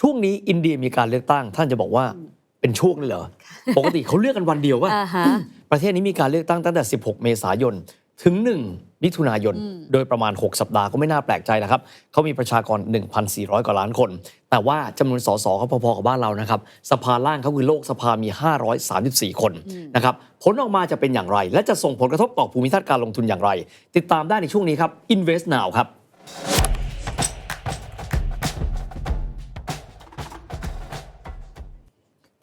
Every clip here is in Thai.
ช่วงนี้อินเดียมีการเลือกตั้ง ท่านจะบอกว่าเป็นช่วงเลยเหรอ ปกติเขาเลือกกันวันเดียวว่าอ่าฮะประเทศนี้มีการเลือกตั้งตั้งแต่ 16 เมษายน ถึง 1 มิถุนายนอืมโดยประมาณ 6 สัปดาห์ก็ไม่น่าแปลกใจนะครับ เขามีประชากร 1,400 กว่าล้านคน แต่ว่าจำนวนสสเขาพอๆกับบ้านเรานะครับ สภาล่างเขาคือโลกสภามี 534 คนนะครับผลออกมาจะเป็นอย่างไร และจะส่งผลกระทบต่อภูมิทัศน์การลงทุนอย่างไร ติดตามได้ในช่วงนี้ครับ Invest Now ครับ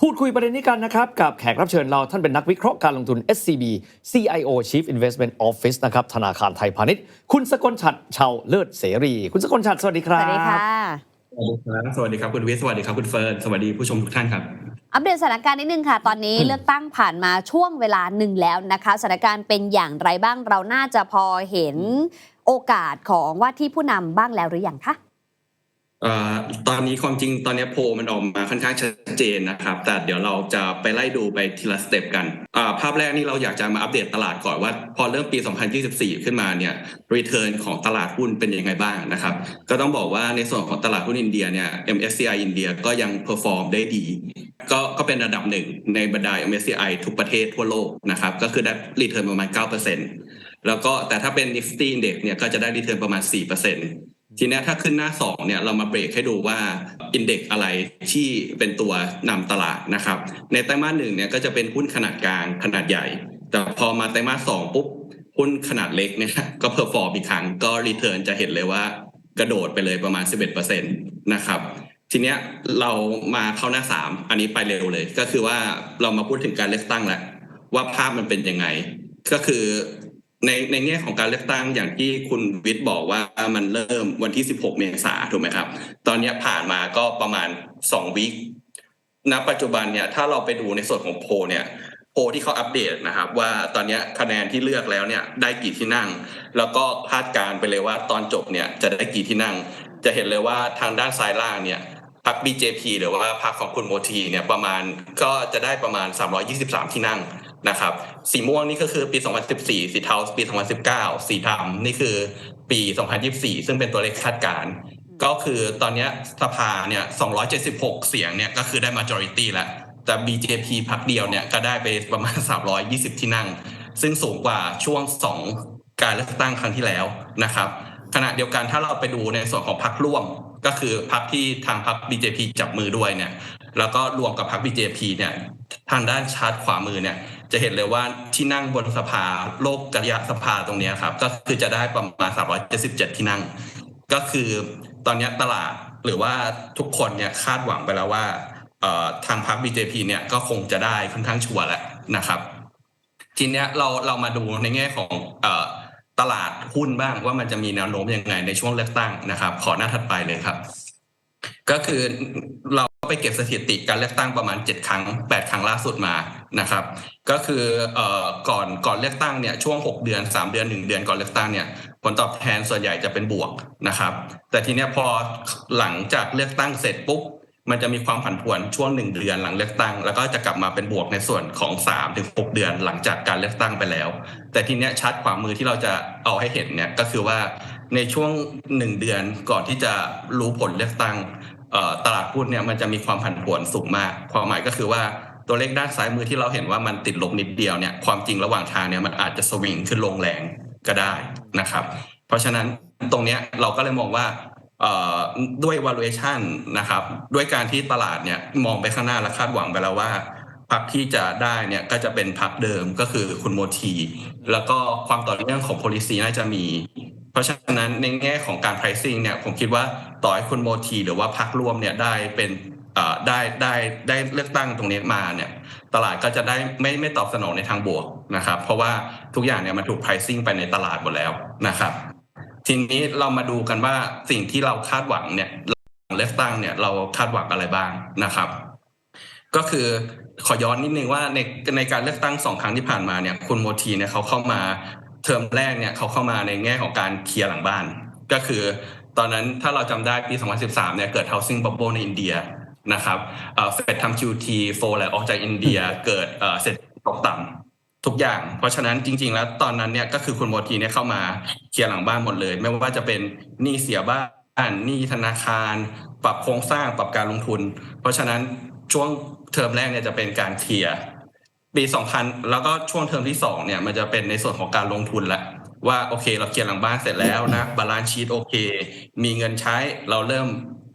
พูดคุยประเด็นนี้กันนะครับ กับแขกรับเชิญเราท่านเป็นนักวิเคราะห์การลงทุน SCB CIO Chief Investment Office นะครับธนาคารไทยพาณิชย์ คุณสกลชัดชาวเลิศเสรี คุณสกลชัดสวัสดีคสรับวัสดีค่ะ สวัสดีครับสวัสดีครับคุณวิทย์สวัสดีครับคุณเฟิร์นสวัสดีผู้ชมทุกท่านครับ อัปเดตสถานการณ์นิดนึงค่ะ ตอนนี้อืมเลือกตั้งผ่านมาช่วงเวลาหนึ่งแล้วนะคะสถานการณ์เป็นอย่างไรบ้างเราน่าจะพอเห็นโอกาสของว่าที่ผู้นำบ้างแล้วหรือยังคะเอ่อ ตอนนี้ความจริงตอนนี้โพมันออกมาค่อนข้างชัดเจนนะครับ แต่เดี๋ยวเราจะไปไล่ดูไปทีละสเต็ปกันภาพแรกนี่เราอยากจะมาอัปเดตตลาดก่อนว่า พอเริ่มปี 2024 ขึ้นมาเนี่ยรีเทิร์นของตลาดหุ้นเป็นยังไงบ้างนะครับ ก็ต้องบอกว่าในส่วนของตลาดหุ้นอินเดียเนี่ย MSCI อินเดียก็ยังเพอร์ฟอร์มได้ดีก็ก็เป็นระดับหนึ่งในบรรดา MSCI ทุกประเทศทั่วโลกนะครับก็คือได้รีเทิร์นประมาณ 9%แล้วก็แต่ถ้าเป็น Nifty Index เนี่ยก็จะได้รีเทิร์นประมาณ 4% ทีนี้ถ้าขึ้นหน้า2เนี่ยเรามาเบรกให้ดูว่าอินเด็กอะไรที่เป็นตัวนำตลาดนะครับ ในไตรมาสหนึ่งเนี่ยก็จะเป็นหุ้นขนาดกลางขนาดใหญ่ แต่พอมาไตรมาสสองปุ๊บหุ้นขนาดเล็กเนี่ยก็เพอร์ฟอร์มอีกครั้งก็รีเทิร์นจะเห็นเลยว่ากระโดดไปเลยประมาณ 11%นะครับทีเนี้ยเรามาเข้าหน้าสามอันนี้ไปเร็วเลย ก็คือว่าเรามาพูดถึงการเลือกตั้งแล้วว่าภาพมันเป็นยังไง ก็คือ ในในแง่ของการเลือกตั้งอย่างที่คุณวิทย์บอกว่ามันเริ่มวันที่ 16 เมษาถูกไหมครับ ตอนนี้ผ่านมาก็ประมาณ 2วีคณปัจจุบันเนี่ยถ้าเราไปดูในส่วนของโพเนี่ยโพที่เขาอัปเดตนะครับ ว่าตอนนี้คะแนนที่เลือกแล้วเนี่ยได้กี่ที่นั่ง แล้วก็คาดการไปเลยว่าตอนจบเนี่ยจะได้กี่ที่นั่ง จะเห็นเลยว่าทางด้านซ้ายล่างเนี่ย พรรค BJP หรือว่าพรรคของคุณโมทีเนี่ยประมาณก็จะได้ประมาณ 323 ที่นั่งนะครับ สีม่วงนี่ก็คือปี 2014 สีเทาปี 2019 สีดำนี่คือปี 2024 ซึ่งเป็นตัวเลขคาดการณ์ก็คือตอนนี้สภาเนี่ย 276 เสียงเนี่ยก็คือได้ majority แล้ว แต่ BJP พรรคเดียวเนี่ยก็ได้ไปประมาณ 320 ที่นั่ง ซึ่งสูงกว่าช่วง 2 การเลือกตั้งครั้งที่แล้วนะครับ ขณะเดียวกันถ้าเราไปดูในส่วนของพรรคร่วม ก็คือพรรคที่ทางพรรค BJP จับมือด้วยเนี่ยแล้วก็รวมกับพรรค BJP เนี่ยทางด้านชาร์ตขวามือเนี่ยจะเห็นเลยว่าที่นั่งบนสภาโลกกระยะสภาตรงนี้ครับก็คือจะได้ประมาณ 377 ที่นั่ง ก็คือตอนนี้ตลาดหรือว่าทุกคนเนี่ยคาดหวังไปแล้วว่าทางพรรค BJP เนี่ยก็คงจะได้ค่อนข้างชัวร์แล้วนะครับ ทีเนี้ยเราเรามาดูในแง่ของอ ตลาดหุ้นบ้างว่ามันจะมีแนวโน้มยังไงในช่วงเลือกตั้งนะครับ ขอหน้าถัดไปเลยครับ ก็คือเราไปเก็บสถิติการเลือกตั้งประมาณ 7 ครั้ง 8 ครั้งล่าสุดมานะครับ ก็คือเอ่อก่อนก่อนเลือกตั้งเนี่ยช่วง 6 เดือน 3 เดือน 1 เดือนก่อนเลือกตั้งเนี่ยผลตอบแทนส่วนใหญ่จะเป็นบวกนะครับ แต่ทีเนี้ยพอหลังจากเลือกตั้งเสร็จปุ๊บ มันจะมีความผันผวนช่วงหนึ่งเดือนหลังเลือกตั้ง แล้วก็จะกลับมาเป็นบวกในส่วนของ3ถึง6เดือนหลังจากการเลือกตั้งไปแล้ว แต่ทีเนี้ยชาร์ตขวามือที่เราจะเอาให้เห็นเนี่ยก็คือว่าในช่วงหนึ่งเดือนก่อนที่จะรู้ผลเลือกตั้งตลาดหุ้นเนี่ยมันจะมีความผันผวนสูงมาก ความหมายก็คือว่าตัวเลขด้านซ้ายมือที่เราเห็นว่ามันติดลบนิดเดียวเนี่ยความจริงระหว่างทางเนี่ยมันอาจจะสวิงขึ้นลงแรงก็ได้นะครับ เพราะฉะนั้นตรงเนี้ยเราก็เลยมองว่า ด้วย valuation นะครับด้วยการที่ตลาดเนี่ยมองไปข้างหน้าและคาดหวังไปแล้วว่าพรรคที่จะได้เนี่ยก็จะเป็นพรรคเดิมก็คือคุณโมทีแล้วก็ความต่อเนื่องของ policy น่าจะมี เพราะฉะนั้นในแง่ของการ pricing เนี่ยผมคิดว่าต่อให้คุณโมทีหรือว่าพรรคร่วมเนี่ยได้เป็นได้ได้ได้เลือกตั้งตรงนี้มาเนี่ยตลาดก็จะได้ไม่ไม่ตอบสนองในทางบวกนะครับ เพราะว่าทุกอย่างเนี่ยมันถูก pricing ไปในตลาดหมดแล้วนะครับ ทีนี้เรามาดูกันว่าสิ่งที่เราคาดหวังเนี่ยเลือกตั้งเนี่ยเราคาดหวังอะไรบ้างนะครับ ก็คือขอย้อนนิดนึงว่าในในการเลือกตั้งสองครั้งที่ผ่านมาเนี่ยคุณโมทีเนี่ยเขาเข้ามาเทอมแรกเนี่ยเขาเข้ามาในแง่ของการเคลียร์หลังบ้าน ก็คือตอนนั้นถ้าเราจำได้ปี 2013 เนี่ยเกิด housing bubble ในอินเดียนะครับเฟดทำ QT โฟแหละออกจากอินเดียเกิดเศรษฐกิจตกต่ำ ทุกอย่าง เพราะฉะนั้นจริง ๆ แล้วตอนนั้นเนี่ยก็คือคุณโมทีเนี่ยเข้ามาเคลียร์หลังบ้านหมดเลย ไม่ว่าจะเป็นหนี้เสียบ้านหนี้ธนาคาร ปรับโครงสร้างปรับการลงทุน เพราะฉะนั้นช่วงเทอมแรกเนี่ยจะเป็นการเคลียร์ปี2000 แล้วก็ช่วงเทอมที่สองเนี่ยมันจะเป็นในส่วนของการลงทุนแหละว่าโอเค เราเคลียร์หลังบ้านเสร็จแล้วนะบาลานซ์ชีตโอเค มีเงินใช้เราเริ่ม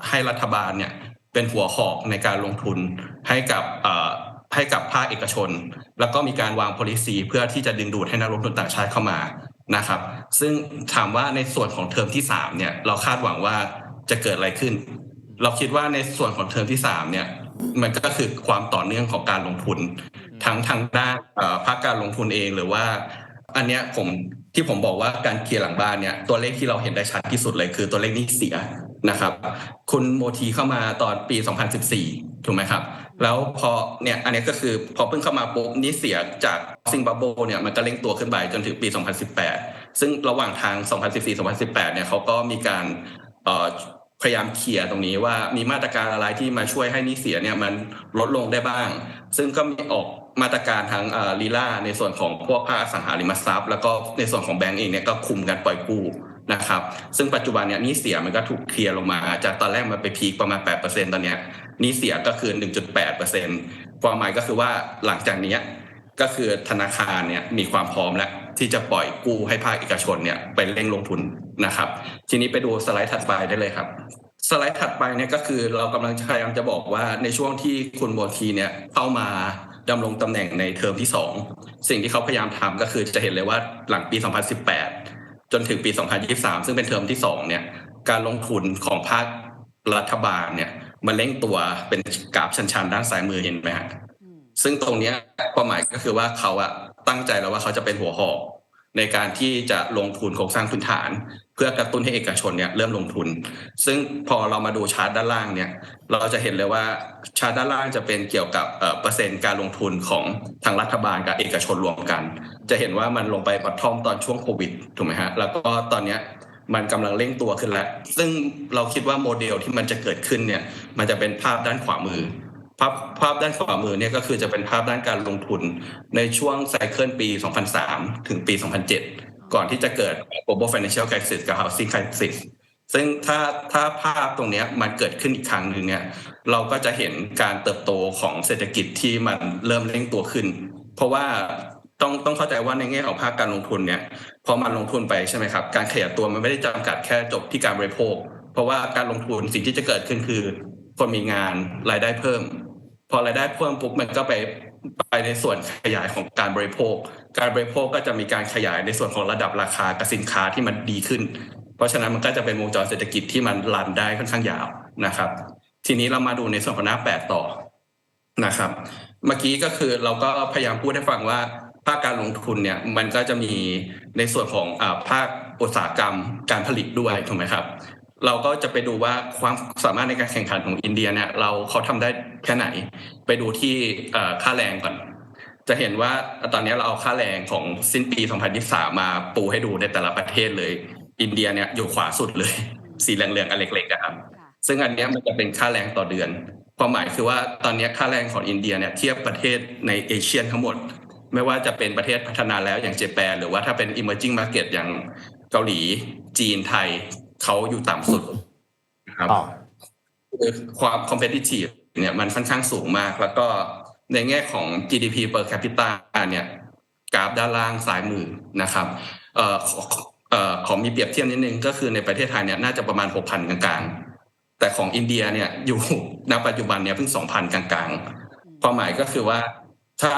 ให้รัฐบาลเนี่ยเป็นหัวหอกในการลงทุนให้กับ ให้กับภาคเอกชน แล้วก็มีการวาง policy เพื่อที่จะดึงดูดให้นักลงทุนต่างชาติเข้ามานะครับ ซึ่งถามว่าในส่วนของเทอมที่สามเนี่ยเราคาดหวังว่าจะเกิดอะไรขึ้น เราคิดว่าในส่วนของเทอมที่สามเนี่ยมันก็คือความต่อเนื่องของการลงทุน ทั้งทางด้านภาคการลงทุนเองหรือว่า อันเนี้ยผมที่ผมบอกว่าการเคลียร์หลังบ้านเนี่ยตัวเลขที่เราเห็นได้ชัดที่สุดเลยคือตัวเลขนี้เสียนะครับ คุณโมทีเข้ามาตอนปี 2014 ถูกไหมครับ แล้วพอเนี่ยอันนี้ก็คือพอเพิ่งเข้ามาปุ๊บนี้เสียจากซิงบับโบเนี่ยมันก็เร่งตัวขึ้นไปจนถึงปี 2018 ซึ่งระหว่างทาง 2014-2018 เนี่ยเขาก็มีการพยายามเคลียร์ตรงนี้ว่ามีมาตรการอะไรที่มาช่วยให้นี้เสียเนี่ยมันลดลงได้บ้าง ซึ่งก็มีออกมาตรการทั้งลีลาในส่วนของพวกภาคสังหาริมทรัพย์ แล้วก็ในส่วนของแบงก์เองเนี่ยก็คุมการปล่อยกู้ นะครับ ซึ่งปัจจุบันเนี่ยนี้เสียมันก็ถูกเคลียร์ลงมา จากตอนแรกมันไปพีคประมาณ 8%ตอนเนี้ยนี้เสียก็คือ 1.8%ความหมายก็คือว่าหลังจากเนี้ยก็คือธนาคารเนี่ยมีความพร้อมแล้วที่จะปล่อยกู้ให้ภาคเอกชนเนี่ยไปเร่งลงทุนนะครับ ทีนี้ไปดูสไลด์ถัดไปได้เลยครับสไลด์ถัดไปเนี่ยก็คือเรากำลังพยายามจะบอกว่าในช่วงที่คุณโมทีเนี่ยเข้ามาดำรงตำแหน่งในเทอมที่ 2 สิ่งที่เขาพยายามทำก็คือจะเห็นเลยว่าหลังปี 2018 จนถึงปี 2023 ซึ่งเป็นเทอมที่ 2 เนี่ย การลงทุนของภาครัฐบาลเนี่ยมันเร่งตัวเป็นกราฟชันๆ ด้านซ้ายมือเห็นไหมฮะซึ่งตรงเนี้ยความหมายก็คือว่าเขาอะตั้งใจแล้วว่าเขาจะเป็นหัวหอกในการที่จะลงทุนโครงสร้างพื้นฐาน เพื่อกระตุ้นให้เอกชนเนี่ยเริ่มลงทุน ซึ่งพอเรามาดูชาร์ตด้านล่างเนี่ยเราจะเห็นเลยว่าชาร์ตด้านล่างจะเป็นเกี่ยวกับเปอร์เซ็นต์การลงทุนของทางรัฐบาลกับเอกชนรวมกัน จะเห็นว่ามันลงไปปัดทอมตอนช่วงโควิดถูกไหมฮะแล้วก็ตอนเนี้ยมันกำลังเร่งตัวขึ้นแล้ว ซึ่งเราคิดว่าโมเดลที่มันจะเกิดขึ้นเนี่ยมันจะเป็นภาพด้านขวามือ ภาพภาพด้านขวามือเนี่ยก็คือจะเป็นภาพด้านการลงทุนในช่วงไซเคิลปี 2003 ถึงปี 2007 ก่อนที่จะเกิด global financial crisis กับ housing crisis ซึ่งถ้าถ้าภาพตรงนี้มันเกิดขึ้นอีกครั้งหนึ่งเนี่ยเราก็จะเห็นการเติบโตของเศรษฐกิจที่มันเริ่มเร่งตัวขึ้น เพราะว่าต้องต้องเข้าใจว่าในแง่ของภาคการลงทุนเนี่ยพอมันลงทุนไปใช่ไหมครับ การขยายตัวมันไม่ได้จำกัดแค่จบที่การบริโภค เพราะว่าการลงทุนสิ่งที่จะเกิดขึ้นคือ คนมีงานรายได้เพิ่ม พอรายได้เพิ่มปุ๊บมันก็ไป ไปในส่วนขยายของการบริโภค การบริโภคก็จะมีการขยายในส่วนของระดับราคากับสินค้าที่มันดีขึ้น เพราะฉะนั้นมันก็จะเป็นวงจรเศรษฐกิจที่มันรันได้ค่อนข้างยาวนะครับ ทีนี้เรามาดูในส่วนของหน้าแปดต่อนะครับ เมื่อกี้ก็คือเราก็พยายามพูดให้ฟังว่าภาคการลงทุนเนี่ยมันก็จะมีในส่วนของอภาคอุตสาหกรรมการผลิตด้วยถูกไหมครับ เราก็จะไปดูว่าความสามารถในการแข่งขันของอินเดียเนี่ยเราเขาทำได้แค่ไหน ไปดูที่ค่าแรงก่อน จะเห็นว่าตอนนี้เราเอาค่าแรงของสิ้นปี 2023 มาปูให้ดูในแต่ละประเทศเลย อินเดียเนี่ยอยู่ขวาสุดเลย สีเหลืองๆอันเล็กๆอะครับ ซึ่งอันนี้มันจะเป็นค่าแรงต่อเดือน ความหมายคือว่าตอนนี้ค่าแรงของอินเดียเนี่ยเทียบประเทศในเอเชียทั้งหมด ไม่ว่าจะเป็นประเทศพัฒนาแล้วอย่างเจแปนหรือว่าถ้าเป็น emerging market อย่างเกาหลี จีนไทย เขาอยู่ต่ำสุดนะครับอ๋อคือความ competitive เนี่ยมันค่อนข้างสูงมาก แล้วก็ในแง่ของ GDP per capita เนี่ยกราฟด้านล่างซ้ายมือนะครับเอ่อขอเอ่อขอมีเปรียบเทียบนิดนึงก็คือในประเทศไทยเนี่ยน่าจะประมาณ 6,000 กลางๆ แต่ของอินเดียเนี่ยอยู่ณปัจจุบันเนี่ยเพิ่ง 2,000 กลางๆ ความหมายก็คือว่าถ้า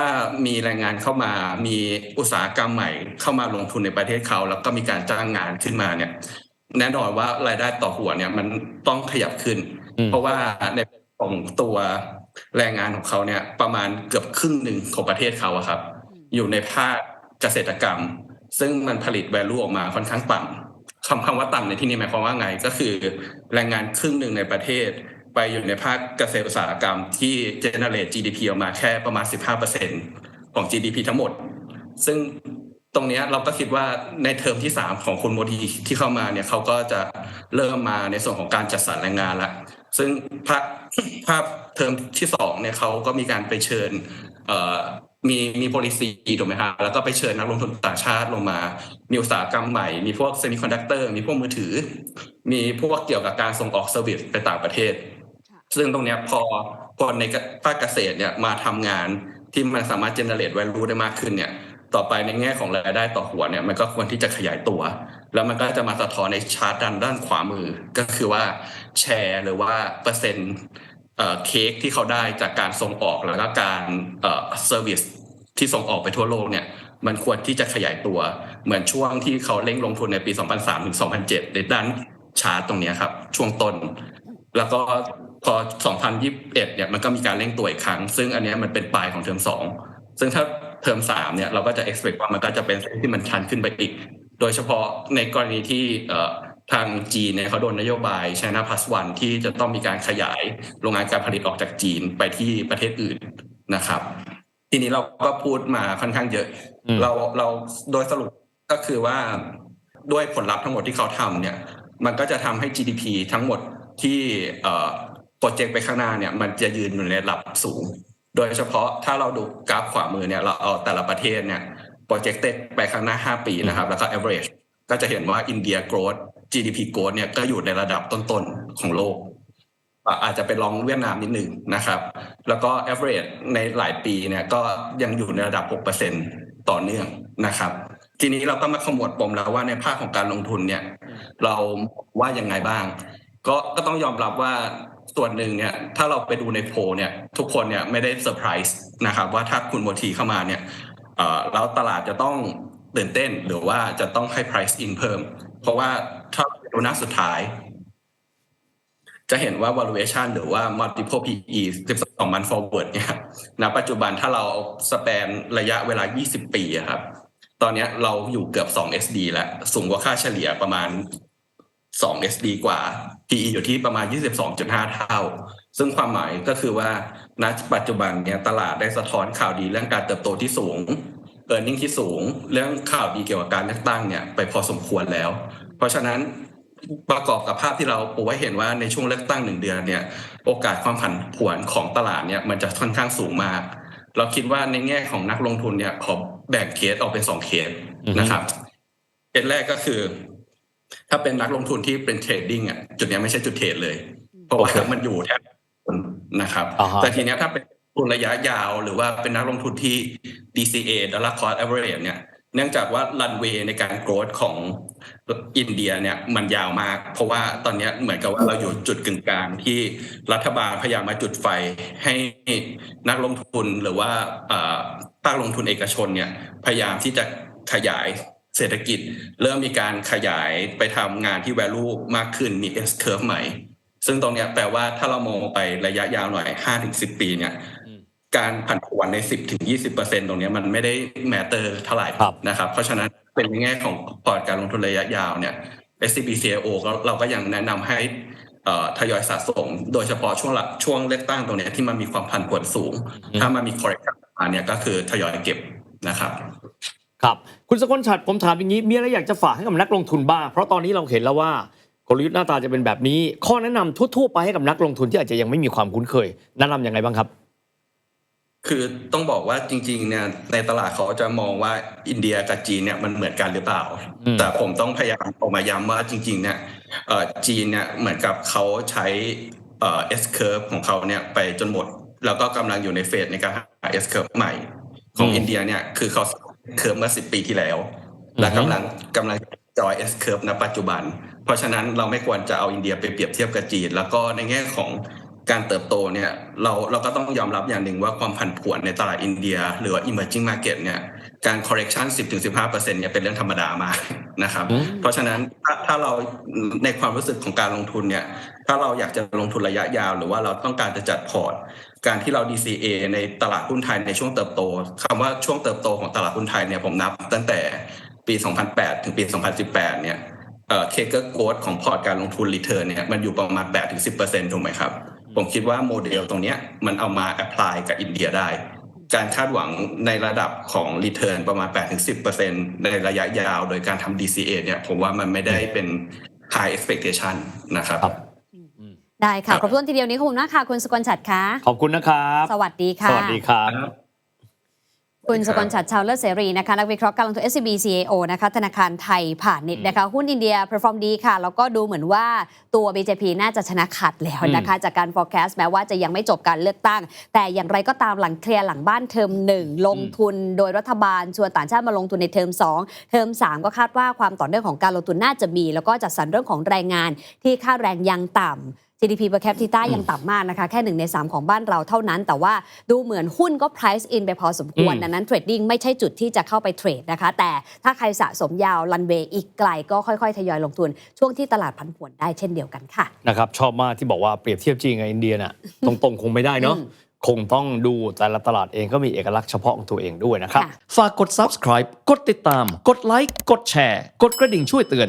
มีแรงงานเข้ามามีอุตสาหกรรมใหม่เข้ามาลงทุนในประเทศเขา แล้วก็มีการจ้างงานขึ้นมาเนี่ย แน่นอนว่ารายได้ต่อหัวเนี่ยมันต้องขยับขึ้นอืมเพราะว่าในของตัวแรงงานของเขาเนี่ยประมาณเกือบครึ่งหนึ่งของประเทศเขาอะครับ อยู่ในภาคเกษตรกรรม ซึ่งมันผลิต value ออกมาค่อนข้างต่ำคำคำว่าต่ำในที่นี้หมายความว่าไงก็คือ แรงงานครึ่งหนึ่งในประเทศ ไปอยู่ในภาคเกษตรอุตสาหกรรมที่ generate GDP ออกมาแค่ประมาณ 15%ของ GDP ทั้งหมด ซึ่ง ตรงนี้เราก็คิดว่าในเทอมที่ 3 ของคุณโมดีที่เข้ามาเนี่ยเขาก็จะเริ่มมาในส่วนของการจัดสรรแรงงานละซึ่งภาพภาพเทอมที่2เนี่ยเขาก็มีการไปเชิญมีมี policy ถูกไหมครับแล้วก็ไปเชิญนักลงทุนต่างชาติลงมา มีอุตสาหกรรมใหม่ มีพวกเซมิคอนดักเตอร์ มีพวกมือถือ มีพวกเกี่ยวกับการส่งออกเซอร์วิสไปต่างประเทศ ซึ่งตรงนี้พอคนในภาคเกษตรเนี่ยมาทำงานที่มันสามารถ generate value ได้มากขึ้นเนี่ย ต่อไปในแง่ของรายได้ต่อหัวเนี่ยมันก็ควรที่จะขยายตัว แล้วมันก็จะมาสะท้อนในชาร์ตด้านด้านขวามือ ก็คือว่าแชร์หรือว่าเปอร์เซ็นต์เค้กที่เขาได้จากการส่งออกแล้วก็การเซอร์วิสที่ส่งออกไปทั่วโลกเนี่ยมันควรที่จะขยายตัว เหมือนช่วงที่เขาเร่งลงทุนในปี 2003ถึง2007 ในด้านชาร์ตตรงนี้ครับ ช่วงต้น แล้วก็พอ 2021 เนี่ยมันก็มีการเร่งตัวอีกครั้ง ซึ่งอันนี้มันเป็นปลายของเทอมสองซึ่งถ้า เทอมสามเนี่ยเราก็จะ expect ว่ามันก็จะเป็นเส้นที่มันชันขึ้นไปอีก โดยเฉพาะในกรณีที่เอ่อทางจีนเนี่ยเขาโดนนโยบาย China Plus One ที่จะต้องมีการขยายโรงงานการผลิตออกจากจีนไปที่ประเทศอื่นนะครับ ทีนี้เราก็พูดมาค่อนข้างเยอะอืมเราเราโดยสรุปก็คือว่าด้วยผลลัพธ์ทั้งหมดที่เขาทำเนี่ย มันก็จะทำให้ GDP ทั้งหมดที่เอ่อโปรเจกต์ไปข้างหน้าเนี่ย มันจะยืนอยู่ในระดับสูง โดยเฉพาะถ้าเราดูกราฟขวามือเนี่ยเราเอาแต่ละประเทศเนี่ยโปรเจกต์ไปข้างหน้า 5 ปีนะครับ แล้วก็ average ก็จะเห็นว่าอินเดีย growth GDP growth เนี่ยก็อยู่ในระดับต้นๆของโลกอะอาจจะไปลองเวียดนามนิดหนึ่งนะครับ แล้วก็ average ในหลายปีเนี่ยก็ยังอยู่ในระดับ 6%ต่อเนื่องนะครับ ทีนี้เราก็มาขมวดปมแล้วว่าในภาคของการลงทุนเนี่ย เราว่ายังไงบ้าง ก็ก็ต้องยอมรับว่า ส่วนหนึ่งเนี่ยถ้าเราไปดูในโพลเนี่ยทุกคนเนี่ยไม่ได้เซอร์ไพรส์นะครับว่าถ้าคุณโมทีเข้ามาเนี่ยแล้วตลาดจะต้องตื่นเต้นหรือว่าจะต้องให้ price in เพิ่ม เพราะว่าถ้าเราไปดูหน้าสุดท้าย จะเห็นว่า valuation หรือว่า multiple PE 12 month forward เนี่ยณปัจจุบันถ้าเราเอาสเปนระยะเวลา 20 ปีครับ ตอนนี้เราอยู่เกือบ 2 SD แล้ว สูงกว่าค่าเฉลี่ยประมาณ 2 SD กว่า PE อยู่ที่ประมาณ 22.5 เท่า ซึ่งความหมายก็คือว่าณปัจจุบันเนี่ยตลาดได้สะท้อนข่าวดีเรื่องการเติบโตที่สูง e a r n i n g ที่สูง เรื่องข่าวดีเกี่ยวกับการเลือกตั้งเนี่ยไปพอสมควรแล้ว เพราะฉะนั้นประกอบกับภาพที่เราปูไว้เห็นว่าในช่วงเลือกตั้งหนึ่งเดือนเนี่ยโอกาสความผันผวนของตลาดเนี่ยมันจะค่อนข้างสูงมาก เราคิดว่าในแง่ของนักลงทุนเนี่ยขอแบ่งเคสออกเป็นสองเคสนะครับเคสแรกก็คือ ถ้าเป็นนักลงทุนที่เป็นเทรดดิ้งอะจุดเนี้ยไม่ใช่จุดเทรดเลย เพราะว่ามันอยู่แทบนะครับอ่าฮะแต่ทีเนี้ยถ้าเป็นทุนระยะยาวหรือว่าเป็นนักลงทุนที่ DCA Dollar Cost Average เนี่ยเนื่องจากว่ารันเวย์ในการโกรธของอินเดียเนี่ยมันยาวมาก เพราะว่าตอนเนี้ยเหมือนกับว่าเราอยู่จุดกึ่งกลางที่รัฐบาลพยายามมาจุดไฟให้นักลงทุนหรือว่าเอ่อภาคลงทุนเอกชนเนี่ยพยายามที่จะขยาย เศรษฐกิจเริ่มมีการขยายไปทำงานที่ value มากขึ้นมี S curve ใหม่ ซึ่งตรงเนี้ยแปลว่าถ้าเรามองไประยะยาวหน่อย5ถึง10 ปีเนี่ยอืมการผันผวนใน 10ถึง20เปอร์เซ็นตรงเนี้ยมันไม่ได้แมตเตอร์เท่าไหร่ครับนะครับ เพราะฉะนั้นเป็นในแง่ของพอร์ตการลงทุนระยะยาวเนี่ย SCB CIO ก็เราก็ยังแนะนำให้เอ่อทยอยสะสม โดยเฉพาะช่วงละช่วงเลือกตั้งตรงเนี้ยที่มันมีความผันผวนสูง ถ้ามันมี correction มาเนี่ยก็คือทยอยเก็บนะครับ ครับ คุณสกลชัดผมถามอย่างนี้ มีอะไรอยากจะฝากให้กับนักลงทุนบ้าง เพราะตอนนี้เราเห็นแล้วว่ากลยุทธ์หน้าตาจะเป็นแบบนี้ ข้อแนะนำทั่วๆไปให้กับนักลงทุนที่อาจจะยังไม่มีความคุ้นเคย แนะนำยังไงบ้างครับ คือต้องบอกว่าจริงๆเนี่ยในตลาดเขาจะมองว่าอินเดียกับจีนเนี่ยมันเหมือนกันหรือเปล่าอืมแต่ผมต้องพยายามออกมาย้ำว่าจริงๆเนี่ยเอ่อจีนเนี่ยเหมือนกับเขาใช้เอ่อ S curve ของเขาเนี่ยไปจนหมด แล้วก็กำลังอยู่ในเฟสในการหา S curve ใหม่ ของอืมอินเดียเนี่ยคือเขา เคอร์เมื่อสิปีที่แล้ว และอือฮึกำลังกำลังจอย S curve ณปัจจุบัน เพราะฉะนั้นเราไม่ควรจะเอาอินเดียไปเปรียบเทียบกับจีน แล้วก็ในแง่ของ การเติบโตเนี่ยเราเราก็ต้องยอมรับอย่างหนึ่งว่าความผันผวนในตลาดอินเดีย หรือว่า emerging market เนี่ยการ correction 10-15%เนี่ยเป็นเรื่องธรรมดามากนะครับอืมเพราะฉะนั้นถ้าถ้าเราในความรู้สึกของการลงทุนเนี่ยถ้าเราอยากจะลงทุนระยะยาว หรือว่าเราต้องการจะจัดพอร์ต การที่เรา DCA ในตลาดหุ้นไทยในช่วงเติบโตคำว่าช่วงเติบโตของตลาดหุ้นไทยเนี่ยผมนับ ตั้งแต่ปี 2008 ถึงปี 2018 เนี่ยเอ่อเคเกอร์โกดของพอร์ตการลงทุนรีเทิร์นเนี่ยมันอยู่ประมาณ8-10%ถูกไหมครับ ผมคิดว่าโมเดลตรงเนี้ยมันเอามาแอพพลายกับอินเดียได้ การคาดหวังในระดับของ Return ประมาณ 8-10%ในระยะยาวโดยการทำ DCA เนี่ยผมว่ามันไม่ได้เป็น high expectation นะครับครับได้ค่ะครับครบถ้วนทีเดียวนี้ขอบคุณมากค่ะ คุณสกลชัดค่ะ ขอบคุณนะครับ สวัสดีค่ะ สวัสดีครับ คุณสกลชัดชาวเลิศเสรีนะคะนักวิเคราะห์การลงทุน SCB CAO นะคะธนาคารไทยผ่านนิดนะคะ หุ้นอินเดีย perform ดีค่ะ แล้วก็ดูเหมือนว่าตัว BJP น่าจะชนะขาดแล้วนะคะ จากการ forecast แม้ว่าจะยังไม่จบการเลือกตั้ง แต่อย่างไรก็ตามหลังเคลียร์หลังบ้านเทอมหนึ่งลงทุนโดยรัฐบาล ชวนต่างชาติมาลงทุนในเทอม2 เทอม 3 ก็คาดว่าความต่อเนื่องของการลงทุนน่าจะมี แล้วก็จัดสรรเรื่องของแรงงานที่ค่าแรงยังต่ำ GDP per capita ยังต่ำมากนะคะ แค่หนึ่งใน 3 ของบ้านเราเท่านั้น แต่ว่าดูเหมือนหุ้นก็ price in ไปพอสมควรอืมดังนั้นเทรดดิ้งไม่ใช่จุดที่จะเข้าไปเทรดนะคะ แต่ถ้าใครสะสมยาวลันเวย์อีกไกลก็ค่อยๆ ทยอยลงทุน ช่วงที่ตลาดผันผวนได้เช่นเดียวกันค่ะนะครับชอบมากที่บอกว่าเปรียบเทียบจริงกับอินเดียน่ะตรงๆ คงไม่ได้เนาะอืมคงต้องดูแต่ละตลาดเองก็มีเอกลักษณ์เฉพาะของตัวเองด้วยนะครับค่ะฝากกด subscribe กดติดตาม กดไลค์กดแชร์ กดกระดิ่งช่วยเตือน